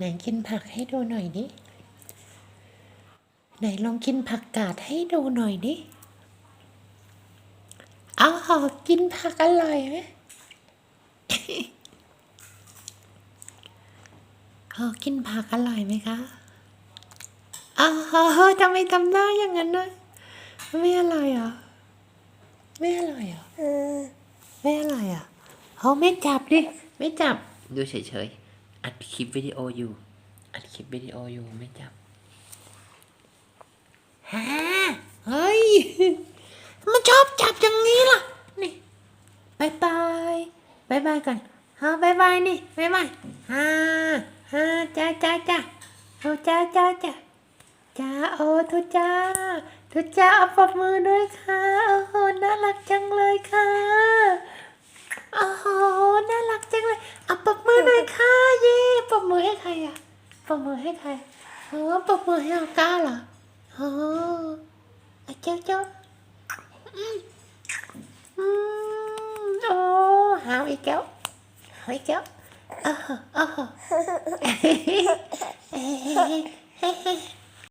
ไหนกินผักให้ดูหน่อยดิไหนลองกินผักกาดให้ดูหน่อยดิอ้าวกินผักอร่อยไหมเออกินผักอร่อยไหมคะอ้าวทำไมทำหน้าอย่างนั้นนะไม่อร่อยเหรอไม่อร่อยเหรอเออไม่อร่อยเหรอะเขาไม่จับดิ ไม่จับ ดูเฉยๆ อัดคลิปวิดีโออยู่ อัดคลิปวิดีโออยู่ไม่จับฮะเฮ้ย มันชอบจับอย่างนี้ล่ะ นี่บายบายบายบายกันฮะบายบายนี่บายบายฮ่าฮ่าจ้าจ้าจ้าโอ้จ้าจ้าจ้าจ้าโอ้ทุจ้าทุจ้าเอาปรบมือด้วยค่ะ โอ้โห น่ารักจังเลยค่ะ โอ้โห น่ารักจังเลยเอาปรบมือหน่อยค่ะ เย่ปรบมือให้ใครอะ ปรบมือให้ใครเออปรบมือให้ออก้าเหรอเออเจ้าเจ้าอืมโอ้หาวอีกแล้วหาวอีกแล้วอ้าวอ้าวเฮ้เฮ้เฮ้